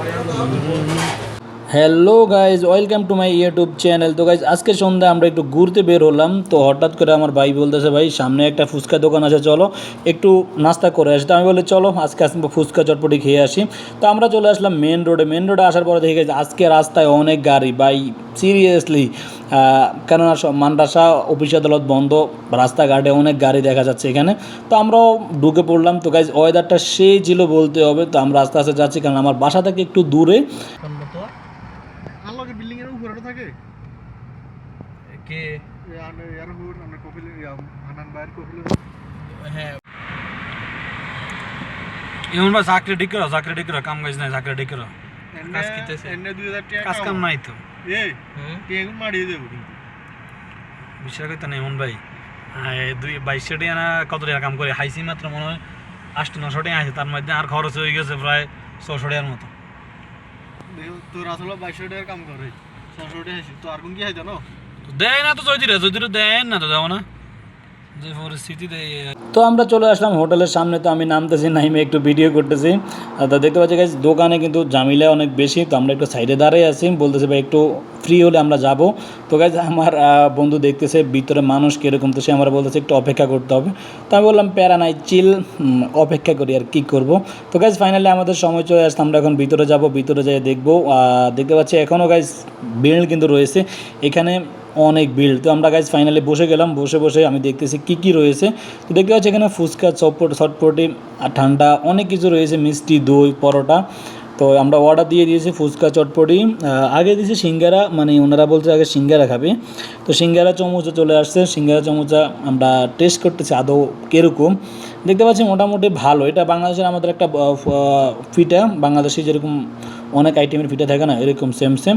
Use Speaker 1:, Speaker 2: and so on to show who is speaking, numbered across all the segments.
Speaker 1: Arayan da abi. Hello guys welcome to my YouTube channel তো guys আজকে সন্ধ্যায় আমরা একটু ঘুরতে বের হলাম। তো, হঠাৎ করে আমার ভাই বলতেছে, ভাই, সামনে একটা ফুচকা দোকান আছে, চলো। একটু নাস্তা করে আসি। তো, আমি বলি, চলো, আজকে আসব ফুচকা চটপটি খেয়ে আসি। তো, আমরা চলে আসলাম মেন রোডে মেন রোডে আসার পরে দেখে গেছি আজকে রাস্তায় অনেক গাড়ি। ভাই সিরিয়াসলি কেননা মানরাসা অফিস আদালত বন্ধ, রাস্তাঘাটে অনেক গাড়ি দেখা যাচ্ছে এখানে। তো, আমরাও ঢুকে পড়লাম। তো গাইজ ওয়েদারটা সেই ছিল বলতে হবে। তো, আমরা আস্তে আস্তে যাচ্ছি, কারণ আমার বাসা থেকে একটু দূরে
Speaker 2: আনলকে বিল্ডিং এর উপরে থাকে
Speaker 3: কে?
Speaker 2: ইয়ার হুর আমরা কপিল হানান কপিল
Speaker 3: হ্যাঁ। ভাই চাকরি ঠিক করো চাকরি ঠিক করো কাম কাজ নাই চাকরি ঠিক করো। কাজ কিতেছে?
Speaker 2: এনে 2000 টাকা
Speaker 3: কাজ কাম নাই তো।
Speaker 2: এই টেগুন মারিয়ে দেব কিন্তু
Speaker 3: বিশ্বাস করতে নাই ইমন ভাই। দুই বাইশশো টাকা না কত টাকা কাম করে? হাইসি মাত্র মনে হয় আষ্ট নশো টাকা আছে তার মধ্যে আর খরচ হয়ে গেছে প্রায় ছশো টাকার মতো।
Speaker 2: তোর আসলে 2200 টাকার কাম করে। 600 টাকা তো আর কোন কি হয় জানো
Speaker 3: দেয় না তো দেয় না তো, যাব না। যে
Speaker 1: তো আমরা চলে আসলাম হোটেলের সামনে, তো আমি নামতেছি, নাইমে একটু ভিডিও করতেছি। তা দেখতে পাচ্ছি গাইজ দোকানে কিন্তু জামিলা অনেক বেশি, তো আমরা একটু সাইডে দাঁড়িয়ে আছি। বলতেছে ভাই, একটু ফ্রি হলে আমরা যাব। তো গাইজ আমার বন্ধু দেখতেছে ভিতরে মানুষ কীরকম, তো সে আমার বলতেছে একটু অপেক্ষা করতে হবে। তো আমি বললাম, প্যারা নাই চিল অপেক্ষা করি আর কি করব। তো গাইজ ফাইনালি আমাদের সময় চলে আসছে আমরা এখন ভিতরে যাব, ভিতরে যেয়ে দেখব। দেখতে পাচ্ছি এখনও গাইজ বিল্ড কিন্তু রয়েছে। এখানে অনেক বিল তো আমরা গাইজ ফাইনালি বসে গেলাম, বসে বসে আমি দেখতেছি কি কি রয়েছে। তো দেখতে পাচ্ছি এখানে ফুচকা, চটপট চটপটি আর ঠান্ডা অনেক কিছু রয়েছে, মিষ্টি, দই, পরোটা। তো আমরা অর্ডার দিয়ে দিয়েছি ফুচকা চটপটি আগে দিয়েছি সিঙ্গারা মানে ওনারা বলছে আগে সিঙ্গারা খাবে। তো সিঙ্গারা চামচও চলে আসছে, সিঙ্গারা চামচা আমরা টেস্ট করতেছি আদৌ কীরকম। দেখতে পাচ্ছি মোটামুটি ভালো। এটা বাংলাদেশের আমাদের একটা ফিটা। বাংলাদেশে যেরকম অনেক আইটেমের ফিটা থাকে না, এরকম সেম সেম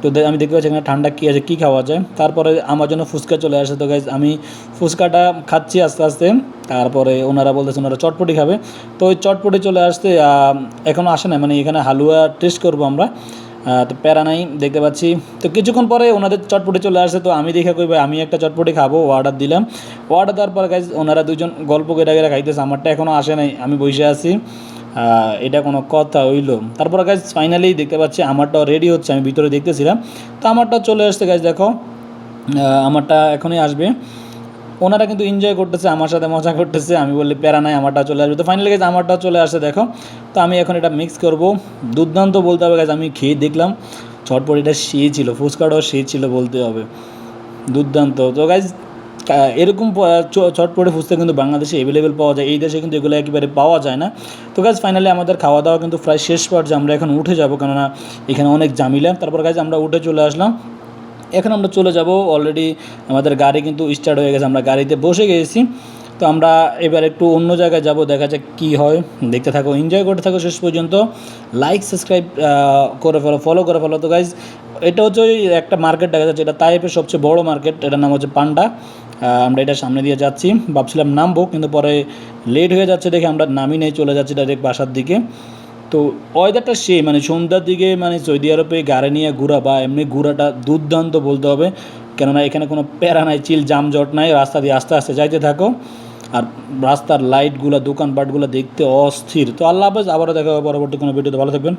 Speaker 1: তো আমি দেখতে পাচ্ছি এখানে ঠান্ডা কী আছে, কী খাওয়া যায়। তারপরে আমার জন্য ফুচকা চলে আসে। তো গাইজ আমি ফুচকাটা খাচ্ছি আস্তে আস্তে। তারপরে ওনারা বলতেছে ওনারা চটপটি খাবে। তো ওই চটপটি চলে আসতে এখনও আসে না মানে এখানে হালুয়া টেস্ট করব আমরা। তো প্যারা নাই, দেখতে পাচ্ছি। তো কিছুক্ষণ পরে ওনাদের চটপটি চলে আসে। তো আমি দেখে কই, ভাই, আমি একটা চটপটি খাব অর্ডার দিলাম। অর্ডার দেওয়ার পর গাইজ ওনারা দুজন গল্প কেটে কেটে খাইতেছে। আমারটা এখনও আসে নাই। আমি বসে আছি। এটা কোনো কথা হইল। তারপর গাছ ফাইনালি দেখতে পাচ্ছি আমারটাও রেডি হচ্ছে, আমি ভিতরে দেখতেছিলাম। তো আমারটা চলে আসছে গাছ দেখো। আমারটা এখনই আসবে। ওনারা কিন্তু এনজয় করতেছে, আমার সাথে মজা করতেছে। আমি বললি, প্যারা নাই, আমারটা চলে আসবে। তো ফাইনালি গেছে আমারটা চলে আসছে, দেখো। তো আমি এখন এটা মিক্স করব। দুর্দান্ত বলতে হবে গাছ আমি খেয়ে দেখলাম। ছটপট এটা সে ছিল, ফুচকাটাও সে ছিল বলতে হবে। দুর্দান্ত। তো গাইজ এরকম চটপটে ফুচকা কিন্তু বাংলাদেশে অ্যাভেলেবেল পাওয়া যায়। এই দেশে কিন্তু এগুলো একেবারে পাওয়া যায় না। তো গাছ ফাইনালি আমাদের খাওয়া দাওয়া কিন্তু প্রায় শেষ পর্যায়ে আমরা এখন উঠে যাব। কেননা এখানে অনেক জামিলা তারপর গাছ আমরা উঠে চলে আসলাম। এখন আমরা চলে যাব। অলরেডি আমাদের গাড়ি কিন্তু স্টার্ট হয়ে গেছে। আমরা গাড়িতে বসে গেছি। তো আমরা এবার একটু অন্য জায়গায় যাব। দেখা যাক কী হয়। দেখতে থাকো এনজয় করতে থাকো শেষ পর্যন্ত। লাইক সাবস্ক্রাইব করে ফেলো ফলো করে ফেলো। তো গাইজ এটা হচ্ছে একটা মার্কেট দেখা যাচ্ছে। এটা তাইপের সবচেয়ে বড় মার্কেট এটার নাম হচ্ছে পান্ডা আমরা এটা সামনে দিয়ে যাচ্ছি। ভাবছিলাম নামবো, কিন্তু পরে লেট হয়ে যাচ্ছে দেখে আমরা নামি নেই, চলে যাচ্ছি ডাইরেক্ট বাসার দিকে। তো ওয়েদারটা সেই মানে সন্ধ্যার দিকে মানে সৌদি আরবে গাড়ি নিয়ে ঘোরা বা এমনি ঘোরাটা দুর্দান্ত বলতে হবে। কেননা এখানে কোনো প্যারা নাই, চিল জামজট নাই, রাস্তা দিয়ে আস্তে আস্তে যাইতে থাকো। আর রাস্তার লাইটগুলো দোকানপাটগুলো দেখতে অস্থির। তো আল্লাহ হাফেজ, আবারও দেখা হবে পরবর্তী কোনো ভিডিওতে ভালো থাকবেন।